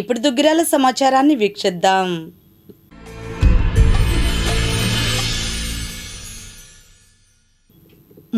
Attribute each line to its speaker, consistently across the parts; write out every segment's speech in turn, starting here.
Speaker 1: ఇప్పుడు దుగ్గిరాల సమాచారాన్ని వీక్షిద్దాం.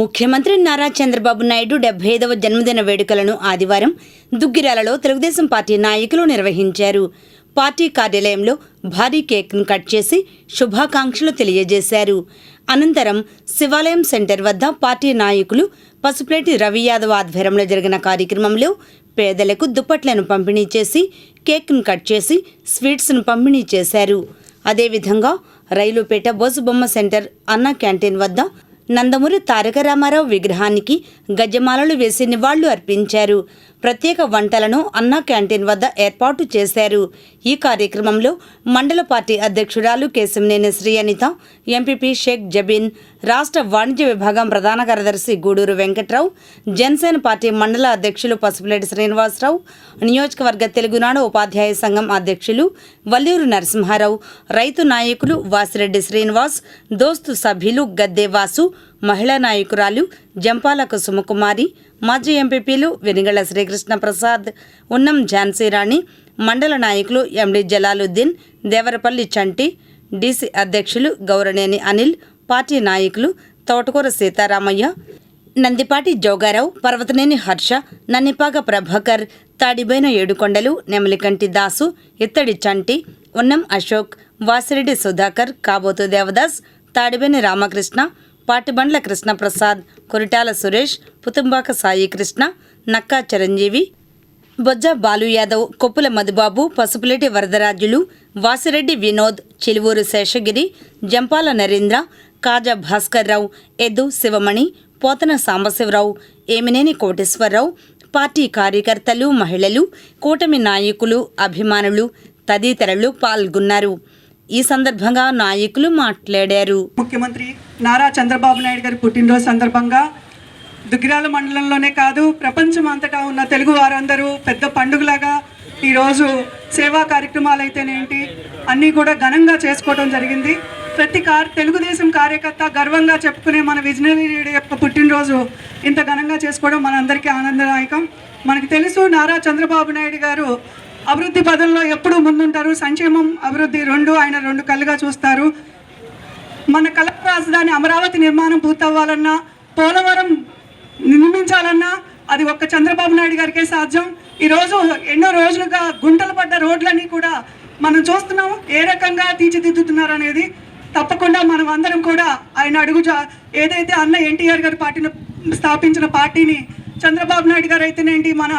Speaker 1: ముఖ్యమంత్రి నారా చంద్రబాబు నాయుడు డెబ్బై ఐదవ జన్మదిన వేడుకలను ఆదివారం దుగ్గిరాలలో తెలుగుదేశం పార్టీ నాయకులు నిర్వహించారు. పార్టీ కార్యాలయంలో భారీ కేక్ను కట్ చేసి శుభాకాంక్షలు తెలియజేశారు. అనంతరం శివాలయం సెంటర్ వద్ద పార్టీ నాయకులు పసుపులేటి రవి యాదవ్ ఆధ్వర్యంలో జరిగిన కార్యక్రమంలో పేదలకు దుప్పట్లను పంపిణీ చేసి కేక్ను కట్ చేసి స్వీట్స్ను పంపిణీ చేశారు. అదేవిధంగా రైలుపేట బొమ్మ సెంటర్ అన్న క్యాంటీన్ వద్ద నందమూరి తారక రామారావు విగ్రహానికి గజమాలలు వేసి నివాళులు అర్పించారు. ప్రత్యేక వంటలను అన్నా క్యాంటీన్ వద్ద ఏర్పాటు చేశారు. ఈ కార్యక్రమంలో మండల పార్టీ అధ్యక్షురాలు కేశంనేని శ్రీ అనిత ఎంపీపీ షేక్ జబీన్ రాష్ట్ర వాణిజ్య విభాగం ప్రధాన కార్యదర్శి గూడూరు వెంకట్రావు జనసేన పార్టీ మండల అధ్యక్షులు పసుపులేటి శ్రీనివాసరావు నియోజకవర్గ తెలుగునాడు ఉపాధ్యాయ సంఘం అధ్యక్షులు వల్లూరు నరసింహారావు రైతు నాయకులు వాసిరెడ్డి శ్రీనివాస్ దోస్తు సభ్యులు గద్దె వాసు మహిళా నాయకురాలు జంపాలకు సుమకుమారి మాజీ ఎంపీపీలు వెనిగళ్ళ శ్రీకృష్ణ ప్రసాద్ ఉన్నం ఝాన్సీరాణి మండల నాయకులు ఎండి జలాలుద్దీన్ దేవరపల్లి చంటి డీసీ అధ్యక్షులు గౌరనేని అనిల్ పార్టీ నాయకులు తోటకూర సీతారామయ్య నందిపాటి జోగారావు పర్వతనేని హర్ష నన్నిపాక ప్రభాకర్ తాడిబైన ఏడుకొండలు నెమలికంటి దాసు ఇత్తడి చంటి ఉన్నం అశోక్ వాసిరెడ్డి సుధాకర్ కాబోతు దేవదాస్ తాడిబేని రామకృష్ణ పాటిబండ్ల కృష్ణప్రసాద్ కొరిటాల సురేష్ పుతుంబాక సాయి కృష్ణ నక్కా చిరంజీవి బొజ్జ బాలు యాదవ్ కొప్పుల మధుబాబు పసుపులేటి వరదరాజులు వాసిరెడ్డి వినోద్ చిలువూరు శేషగిరి జంపాల నరేంద్ర కాజా భాస్కర్రావు ఎద్దు శివమణి పోతన సాంబశివరావు ఏమినేని కోటేశ్వరరావు పార్టీ కార్యకర్తలు మహిళలు కూటమి నాయకులు అభిమానులు తదితరులు పాల్గొన్నారు. ఈ సందర్భంగా నాయకులు మాట్లాడారు.
Speaker 2: ముఖ్యమంత్రి నారా చంద్రబాబు నాయుడు గారి పుట్టినరోజు సందర్భంగా దుగ్గిరాల మండలంలోనే కాదు ప్రపంచం అంతటా ఉన్న తెలుగు వారందరూ పెద్ద పండుగలాగా ఈరోజు సేవా కార్యక్రమాలు అయితేనేంటి అన్నీ కూడా ఘనంగా చేసుకోవడం జరిగింది. ప్రతి కార్ తెలుగుదేశం కార్యకర్త గర్వంగా చెప్పుకునే మన విజనరీ యొక్క పుట్టినరోజు ఇంత ఘనంగా చేసుకోవడం మనందరికీ ఆనందదాయకం. మనకు తెలుసు నారా చంద్రబాబు నాయుడు గారు అభివృద్ధి పదంలో ఎప్పుడూ ముందుంటారు. సంక్షేమం అభివృద్ధి రెండు ఆయన రెండు కళ్ళుగా చూస్తారు. మన కళ రాజధాని అమరావతి నిర్మాణం పూర్తవ్వాలన్నా పోలవరం నిర్మించాలన్నా అది ఒక్క చంద్రబాబు నాయుడు గారికే సాధ్యం. ఈరోజు ఎన్నో రోజులుగా గుంటలు పడ్డ రోడ్లన్నీ కూడా మనం చూస్తున్నాం ఏ రకంగా తీర్చిదిద్దుతున్నారు అనేది తప్పకుండా మనం అందరం కూడా ఆయన అడుగు ఏదైతే అన్న ఎన్టీఆర్ గారి పార్టీని స్థాపించిన పార్టీని చంద్రబాబు నాయుడు గారు అయితేనేంటి మన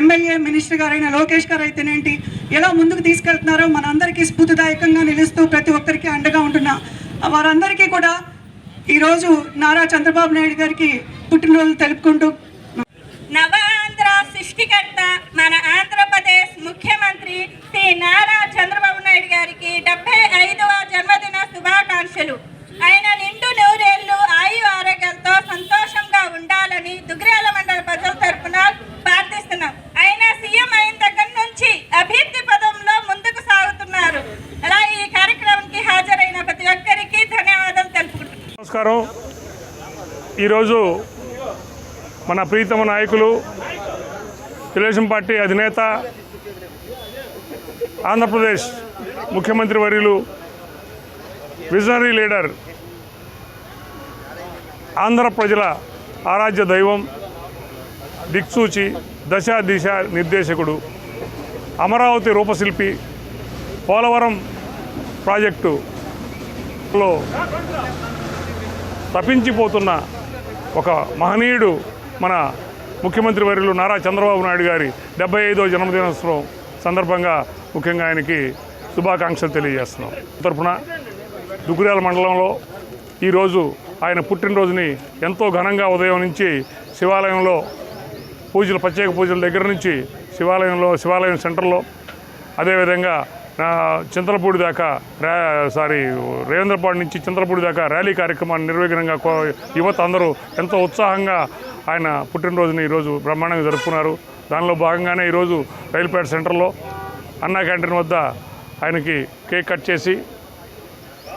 Speaker 2: ఎమ్మెల్యే మినిస్టర్ గారైన లోకేష్ గారు అయితేనేంటి ఎలా ముందుకు తీసుకెళ్తున్నారో మనందరికీ స్ఫూర్తిదాయకంగా నిలుస్తూ ప్రతి ఒక్కరికి అండగా ఉంటున్న వారందరికీ కూడా ఈరోజు నారా చంద్రబాబు నాయుడు గారికి పుట్టినరోజు తెలుపుకుంటూ
Speaker 3: నవాంధ్ర సృష్టికర్త మన ఆంధ్రప్రదేశ్ ముఖ్యమంత్రి శ్రీ నారా చంద్రబాబు నాయుడు గారికి డెబ్బై ఐదవ జన్మదిన శుభాకాంక్షలు. ఉండాలని మండల ప్రజల తరఫున ప్రార్థిస్తున్నాం. ఆయన సీఎం అయిన దగ్గర నుంచి అభివృద్ధి పదంలో ముందుకు సాగుతున్నారు. అలా ఈ కార్యక్రమానికి హాజరైన ప్రతి ఒక్కరికి ధన్యవాదాలు తెలుపుకుంటున్నాం.
Speaker 4: నమస్కారం. ఈరోజు మన ప్రీతమ నాయకులు తెలుగుదేశం పార్టీ అధినేత ఆంధ్రప్రదేశ్ ముఖ్యమంత్రి వర్యులు విజనరీ లీడర్ ఆంధ్ర ప్రజల ఆరాధ్య దైవం దిక్సూచి దశ దిశ నిర్దేశకుడు అమరావతి రూపశిల్పి పోలవరం ప్రాజెక్టులో తప్పించిపోతున్న ఒక మహనీయుడు మన ముఖ్యమంత్రి వర్యులు నారా చంద్రబాబు నాయుడు గారి డెబ్బై ఐదో జన్మదినోత్సవం సందర్భంగా ముఖ్యంగా ఆయనకి శుభాకాంక్షలు తెలియజేస్తున్నాం. తరపున దుగ్గురాల మండలంలో ఈరోజు ఆయన పుట్టినరోజుని ఎంతో ఘనంగా ఉదయం నుంచి శివాలయంలో పూజలు ప్రత్యేక పూజల దగ్గర నుంచి శివాలయంలో శివాలయం సెంటర్లో అదేవిధంగా చింతలపూడి దాకా ర్యా సారీ రేవేంద్రపాడు నుంచి చింతలపూడి దాకా ర్యాలీ కార్యక్రమాన్ని నిర్విఘ్నంగా యువత అందరూ ఎంతో ఉత్సాహంగా ఆయన పుట్టినరోజుని ఈరోజు బ్రహ్మాండంగా జరుపుకున్నారు. దానిలో భాగంగానే ఈరోజు రైలుపేట సెంటర్లో అన్నా క్యాంటీన్ వద్ద ఆయనకి కేక్ కట్ చేసి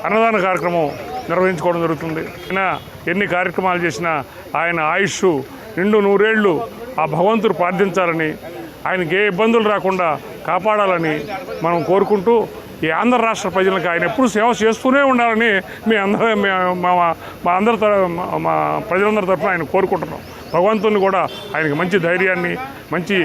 Speaker 4: అన్నదాన కార్యక్రమం నిర్వహించుకోవడం జరుగుతుంది. ఆయన ఎన్ని కార్యక్రమాలు చేసినా ఆయన ఆయుష్ నిండు నూరేళ్ళు ఆ భగవంతుడు ప్రార్థించాలని ఆయనకి ఏ ఇబ్బందులు రాకుండా కాపాడాలని మనం కోరుకుంటూ ఈ ఆంధ్ర రాష్ట్ర ప్రజలకు ఆయన ఎప్పుడు సేవ చేస్తూనే ఉండాలని మీ అందరూ మా మా అందరి మా- ప్రజలందరి తరఫున ఆయన కోరుకుంటున్నాం. భగవంతుని కూడా ఆయనకి మంచి ధైర్యాన్ని మంచి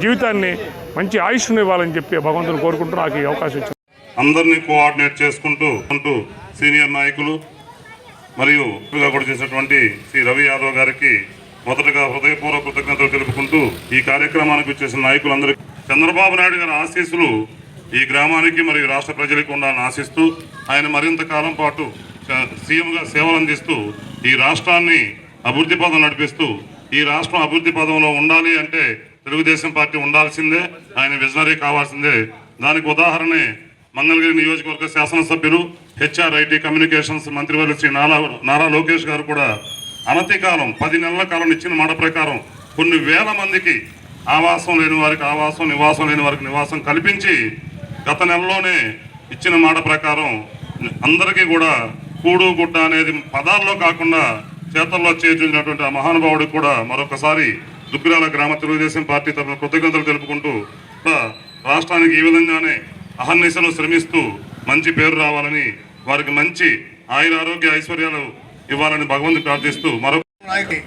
Speaker 4: జీవితాన్ని మంచి ఆయుష్ని ఇవ్వాలని చెప్పి భగవంతుని కోరుకుంటూ నాకు ఈ అవకాశం ఇచ్చింది
Speaker 5: అందరినీ కోఆర్డినేట్ చేసుకుంటూ ఉంటూ సీనియర్ నాయకులు మరియు కూడా చేసినటువంటి శ్రీ రవి యాదవ్ గారికి మొదటగా హృదయపూర్వక కృతజ్ఞతలు తెలుపుకుంటూ ఈ కార్యక్రమానికి వచ్చేసిన నాయకులందరికీ చంద్రబాబు నాయుడు గారి ఆశీస్సులు ఈ గ్రామానికి మరియు రాష్ట్ర ప్రజలకు ఉండాలని ఆశిస్తూ ఆయన మరింత కాలం పాటు సీఎంగా సేవలు అందిస్తూ ఈ రాష్ట్రాన్ని అభివృద్ధి పదం నడిపిస్తూ ఈ రాష్ట్రం అభివృద్ధి పదంలో ఉండాలి అంటే తెలుగుదేశం పార్టీ ఉండాల్సిందే ఆయన విజనరీ కావాల్సిందే. దానికి ఉదాహరణే మంగళగిరి నియోజకవర్గ శాసనసభ్యులు హెచ్ఆర్ఐటి కమ్యూనికేషన్స్ మంత్రివర్యులు శ్రీ నారా నారా లోకేష్ గారు కూడా అనతి కాలం పది నెలల కాలం ఇచ్చిన మాట ప్రకారం కొన్ని వేల మందికి ఆవాసం లేని వారికి ఆవాసం నివాసం లేని వారికి నివాసం కల్పించి గత నెలలోనే ఇచ్చిన మాట ప్రకారం అందరికీ కూడా కూడు గుడ్డ అనేది పదాల్లో కాకుండా చేతల్లో చేర్చినటువంటి ఆ మహానుభావుడికి కూడా మరొకసారి దుగ్గిరాల గ్రామ తెలుగుదేశం పార్టీ తరఫున కృతజ్ఞతలు తెలుపుకుంటూ రాష్ట్రానికి ఈ విధంగానే అహర్నిశలు శ్రమిస్తూ మంచి పేరు రావాలని వారికి మంచి ఆయుర ఆరోగ్య ఐశ్వర్యాలు ఇవ్వాలని భగవంతుని ప్రార్థిస్తూ మరొక
Speaker 6: నాయకుడి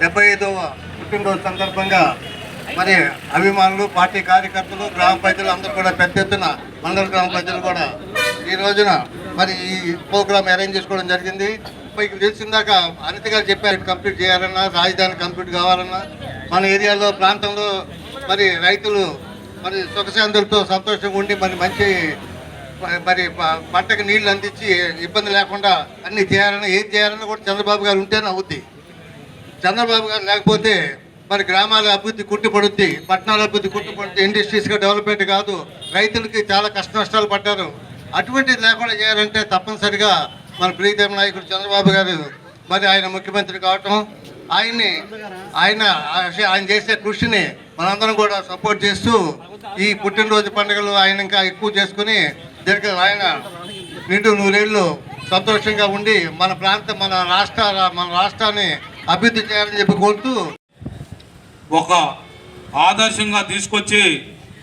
Speaker 6: డెబ్బై ఐదవ పుట్టినరోజు సందర్భంగా మరి అభిమానులు పార్టీ కార్యకర్తలు గ్రామ ప్రజలు అందరూ కూడా పెద్ద ఎత్తున మండల గ్రామ ప్రజలు కూడా ఈ రోజున మరి ఈ ప్రోగ్రామ్ అరేంజ్ చేసుకోవడం జరిగింది. మీకు తెలిసిందాక అనిత గారు చెప్పారు కంప్లీట్ చేయాలన్నా రాజధాని కంప్లీట్ కావాలన్నా మన ఏరియాలో ప్రాంతంలో మరి రైతులు మరి సుఖశాంతులతో సంతోషంగా ఉండి మరి మంచి మరి పంటకు నీళ్ళు అందించి ఇబ్బంది లేకుండా అన్ని చేయాలని ఏం చేయాలన్నా కూడా చంద్రబాబు గారు ఉంటేనే అవుద్ది. చంద్రబాబు గారు లేకపోతే మరి గ్రామాల అభివృద్ధి కుట్టుపడుద్ది పట్టణాల అభివృద్ధి కుట్టుపడుద్ది ఇండస్ట్రీస్గా డెవలప్మెంట్ కాదు రైతులకి చాలా కష్ట నష్టాలు పడ్డారు. అటువంటిది లేకుండా చేయాలంటే తప్పనిసరిగా మన ప్రీతం నాయకుడు చంద్రబాబు గారు మరి ఆయన ముఖ్యమంత్రి కావటం ఆయన్ని ఆయన ఆయన చేసే కృషిని మనందరం కూడా సపోర్ట్ చేస్తూ ఈ పుట్టినరోజు పండుగలు ఆయన ఇంకా ఎక్కువ చేసుకుని దీనికి ఆయన నిండు నూరేళ్ళు సంతోషంగా ఉండి మన ప్రాంతం మన రాష్ట్ర మన రాష్ట్రాన్ని అభివృద్ధి చేయాలని చెప్పి కోరుతూ
Speaker 7: ఒక ఆదర్శంగా తీసుకొచ్చి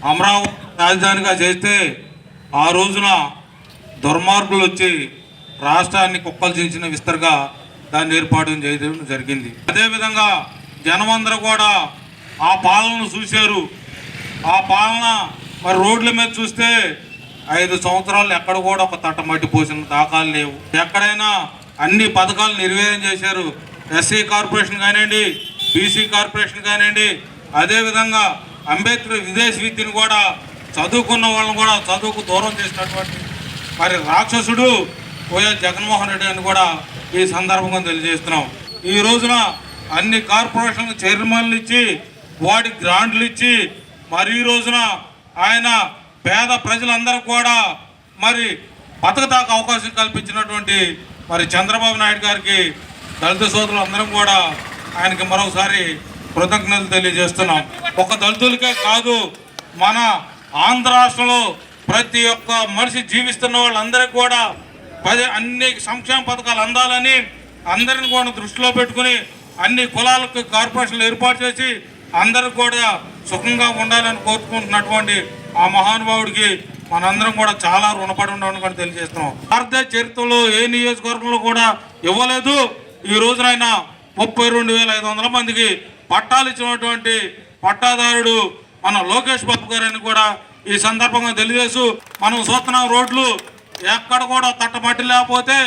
Speaker 7: అమరావతి రాజధానిగా చేస్తే ఆ రోజున దుర్మార్గులు వచ్చి రాష్ట్రాన్ని కుక్కలు చించిన విస్తరగా దాన్ని ఏర్పాటు చేయడం జరిగింది. అదేవిధంగా జనమందరూ కూడా ఆ పాలనను చూశారు. ఆ పాలన మరి రోడ్ల మీద చూస్తే ఐదు సంవత్సరాలు ఎక్కడ కూడా ఒక తట్టమట్టి పోసిన దాఖలు లేవు. ఎక్కడైనా అన్ని పథకాలు నిర్వీర్యం చేశారు. ఎస్సీ కార్పొరేషన్ కానివ్వండి బీసీ కార్పొరేషన్ కానివ్వండి అదేవిధంగా అంబేద్కర్ విదేశీ విద్యను కూడా చదువుకున్న వాళ్ళని కూడా చదువుకు దూరం చేసినటువంటి మరి రాక్షసుడు వైఎస్ జగన్మోహన్ రెడ్డి అని కూడా ఈ సందర్భంగా తెలియజేస్తున్నాం. ఈ రోజున అన్ని కార్పొరేషన్ చైర్మన్లు ఇచ్చి వాడి గ్రాంట్లు ఇచ్చి మరి ఈ రోజున ఆయన పేద ప్రజలందరూ కూడా మరి బతకదాకా అవకాశం కల్పించినటువంటి మరి చంద్రబాబు నాయుడు గారికి దళిత సోదరులు అందరం కూడా ఆయనకి మరొకసారి కృతజ్ఞతలు తెలియజేస్తున్నాం. ఒక దళితులకే కాదు మన ఆంధ్ర రాష్ట్రంలో ప్రతి ఒక్క మనిషి జీవిస్తున్న వాళ్ళందరికీ కూడా పది అన్ని సంక్షేమ పథకాలు అందాలని అందరిని కూడా దృష్టిలో పెట్టుకుని అన్ని కులాలకు కార్పొరేషన్లు ఏర్పాటు చేసి అందరూ కూడా సుఖంగా ఉండాలని కోరుకుంటున్నటువంటి ఆ మహానుభావుడికి మనందరం కూడా చాలా రుణపడి ఉండాలని కూడా తెలియజేస్తున్నాం. భారత చరిత్రలో ఏ నియోజకవర్గంలో కూడా ఇవ్వలేదు. ఈ రోజున ఆయన ముప్పై రెండు వేల ఐదు వందల మందికి పట్టాలు ఇచ్చినటువంటి పట్టాదారుడు మన లోకేష్ బాబు గారని కూడా ఈ సందర్భంగా తెలియజేస్తూ మనం చూస్తున్నాం రోడ్లు ఎక్కడ కూడా తట్టమట్టి లేకపోతే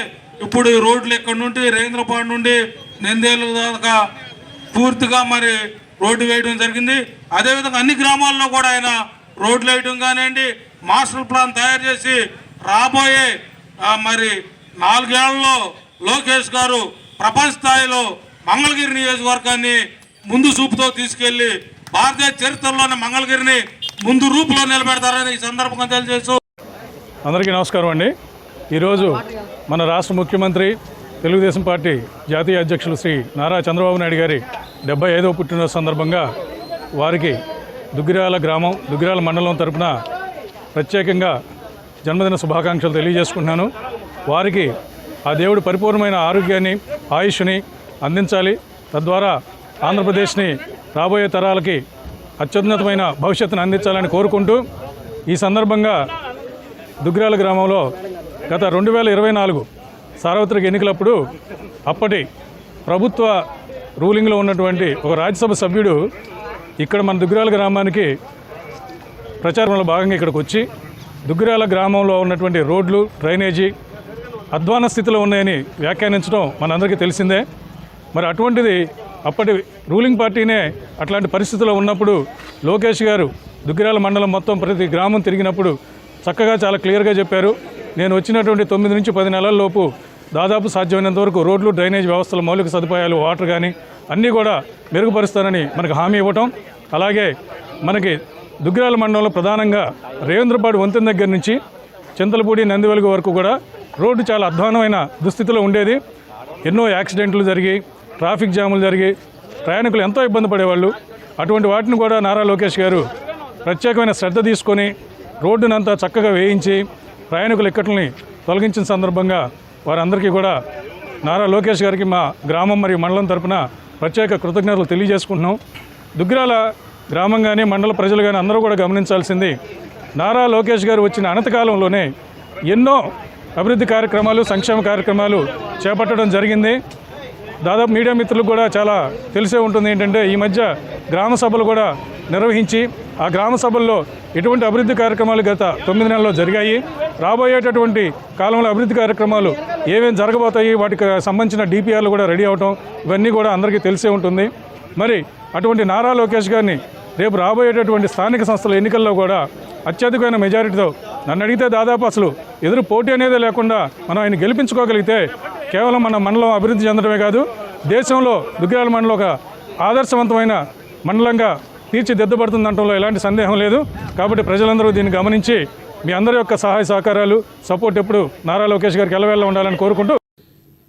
Speaker 7: ఇప్పుడు ఈ రోడ్లు ఇక్కడ నుండి రేంద్రపాడు నుండి నెందేలు దాకా పూర్తిగా మరి రోడ్డు వేయడం జరిగింది. అదేవిధంగా అన్ని గ్రామాల్లో కూడా ఆయన రోడ్లు వేయడం కానివ్వండి మాస్టర్ ప్లాన్ తయారు చేసి రాబోయే మరి నాలుగేళ్ళలో లోకేష్ గారు ప్రపంచ స్థాయిలో మంగళగిరి నియోజకవర్గాన్ని ముందు చూపుతో తీసుకెళ్ళి భారతీయ చరిత్రలోని మంగళగిరిని ముందు రూపులో నిలబెడతారని ఈ సందర్భంగా తెలియజేస్తూ
Speaker 4: అందరికీ నమస్కారం అండి. ఈరోజు మన రాష్ట్ర ముఖ్యమంత్రి తెలుగుదేశం పార్టీ జాతీయ అధ్యక్షులు శ్రీ నారా చంద్రబాబు నాయుడు గారి డెబ్బై ఐదవ పుట్టినరోజు సందర్భంగా వారికి దుగ్గిరాల గ్రామం దుగ్గిరాల మండలం తరపున ప్రత్యేకంగా జన్మదిన శుభాకాంక్షలు తెలియజేసుకుంటున్నాను. వారికి ఆ దేవుడు పరిపూర్ణమైన ఆరోగ్యాన్ని ఆయుష్ని అందించాలి. తద్వారా ఆంధ్రప్రదేశ్ని రాబోయే తరాలకి
Speaker 8: అత్యున్నతమైన భవిష్యత్తును అందించాలని కోరుకుంటూ ఈ సందర్భంగా దుగ్గిరాల గ్రామంలో గత రెండు వేల ఇరవై నాలుగు సార్వత్రిక ఎన్నికలప్పుడు అప్పటి ప్రభుత్వ రూలింగ్లో ఉన్నటువంటి ఒక రాజ్యసభ సభ్యుడు ఇక్కడ మన దుగ్గిరాల గ్రామానికి ప్రచారంలో భాగంగా ఇక్కడికి వచ్చి దుగ్గిరాల గ్రామంలో ఉన్నటువంటి రోడ్లు డ్రైనేజీ అధ్వాన స్థితిలో ఉన్నాయని వ్యాఖ్యానించడం మనందరికీ తెలిసిందే. మరి అటువంటిది అప్పటి రూలింగ్ పార్టీనే అట్లాంటి పరిస్థితిలో ఉన్నప్పుడు లోకేష్ గారు దుగ్గిరాల మండలం మొత్తం ప్రతి గ్రామం తిరిగినప్పుడు చక్కగా చాలా క్లియర్గా చెప్పారు. నేను వచ్చినటువంటి తొమ్మిది నుంచి పది నెలల లోపు దాదాపు సాధ్యమైనంత వరకు రోడ్లు డ్రైనేజ్ వ్యవస్థలు మౌలిక సదుపాయాలు వాటర్ కానీ అన్నీ కూడా మెరుగుపరుస్తానని మనకు హామీ ఇవ్వటం. అలాగే మనకి దుగ్గిరాల మండలంలో ప్రధానంగా రేవేంద్రపాడు వంతెన దగ్గర నుంచి చింతలపూడి నందివెలుగు వరకు కూడా రోడ్డు చాలా అధ్వానమైన దుస్థితిలో ఉండేది. ఎన్నో యాక్సిడెంట్లు జరిగి ట్రాఫిక్ జాములు జరిగి ప్రయాణికులు ఎంతో ఇబ్బంది పడేవాళ్ళు. అటువంటి వాటిని కూడా నారా లోకేష్ గారు ప్రత్యేకమైన శ్రద్ధ తీసుకొని రోడ్డునంతా చక్కగా వేయించి ప్రయాణికుల ఇక్కట్లని తొలగించిన సందర్భంగా వారందరికీ కూడా నారా లోకేష్ గారికి మా గ్రామం మరియు మండలం తరపున ప్రత్యేక కృతజ్ఞతలు తెలియజేసుకుంటున్నాం. దుగ్గిరాల గ్రామం కానీ మండల ప్రజలు కానీ అందరూ కూడా గమనించాల్సింది నారా లోకేష్ గారు వచ్చిన అనంతకాలంలోనే ఎన్నో అభివృద్ధి కార్యక్రమాలు సంక్షేమ కార్యక్రమాలు చేపట్టడం జరిగింది. దాదాపు మీడియా మిత్రులకు కూడా చాలా తెలిసే ఉంటుంది ఏంటంటే ఈ మధ్య గ్రామ సభలు కూడా నిర్వహించి ఆ గ్రామ సభల్లో ఎటువంటి అభివృద్ధి కార్యక్రమాలు గత తొమ్మిది నెలల్లో జరిగాయి. రాబోయేటటువంటి కాలంలో అభివృద్ధి కార్యక్రమాలు ఏమేమి జరగబోతాయి వాటికి సంబంధించిన డిపిఆర్లు కూడా రెడీ అవటం ఇవన్నీ కూడా అందరికీ తెలిసే ఉంటుంది. మరి అటువంటి నారా లోకేష్ గారిని రేపు రాబోయేటటువంటి స్థానిక సంస్థల ఎన్నికల్లో కూడా అత్యధికమైన మెజారిటీతో నన్ను అడిగితే దాదాపు అసలు ఎదురు పోటీ అనేది లేకుండా మనం ఆయన గెలిపించుకోగలిగితే కేవలం మన మండలం అభివృద్ధి చెందడమే కాదు దేశంలో దుగ్గిరాల మండలం ఒక ఆదర్శవంతమైన మండలంగా తీర్చిదిద్దబడుతుందంటంలో ఎలాంటి సందేహం లేదు. కాబట్టి ప్రజలందరూ దీన్ని గమనించి మీ అందరి యొక్క సహాయ సహకారాలు సపోర్ట్ ఎప్పుడు నారా లోకేష్ గారికి ఎలవేళ్ళ ఉండాలని కోరుకుంటూ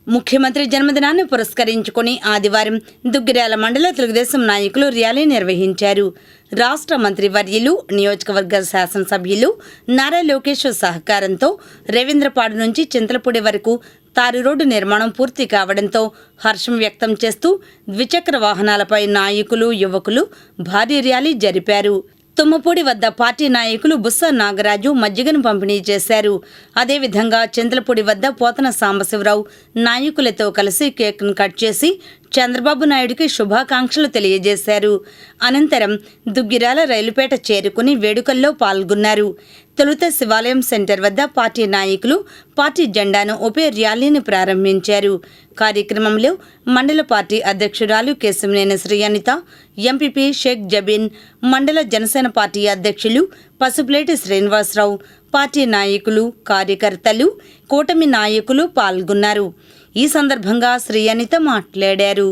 Speaker 1: ముఖ్యమంత్రి జన్మదినాన్ని పురస్కరించుకుని ఆదివారం దుగ్గిరాల మండల తెలుగుదేశం నాయకులు ర్యాలీ నిర్వహించారు. రాష్ట్ర మంత్రి వర్యులు నియోజకవర్గ శాసనసభ్యులు నారా లోకేష్ సహకారంతో రవీంద్రపాడు నుంచి చింతలపూడి వరకు తారు రోడ్డు నిర్మాణం పూర్తి కావడంతో హర్షం వ్యక్తం చేస్తూ ద్విచక్ర వాహనాలపై నాయకులు యువకులు భారీ ర్యాలీ జరిపారు. తుమ్మపూడి వద్ద పార్టీ నాయకులు బుస్స నాగరాజు మజ్జిగను పంపిణీ చేశారు. అదేవిధంగా చింతలపూడి వద్ద పోతన సాంబశివరావు నాయకులతో కలిసి కేక్ను కట్ చేసి చంద్రబాబు నాయుడికి శుభాకాంక్షలు తెలియజేశారు. అనంతరం దుగ్గిరాల రైలుపేట చేరుకుని వేడుకల్లో పాల్గొన్నారు. తొలుత శివాలయం సెంటర్ వద్ద పార్టీ నాయకులు పార్టీ జెండాను ఉపే ర్యాలీని ప్రారంభించారు. కార్యక్రమంలో మండల పార్టీ అధ్యక్షురాలు కేశవనేని శ్రీ అనిత ఎంపీపీ షేక్ జబీన్ మండల జనసేన పార్టీ అధ్యక్షులు పసుపులేటి శ్రీనివాసరావు పార్టీ నాయకులు కార్యకర్తలు కూటమి నాయకులు పాల్గొన్నారు. ఈ సందర్భంగా శ్రీ అనిత మాట్లాడారు.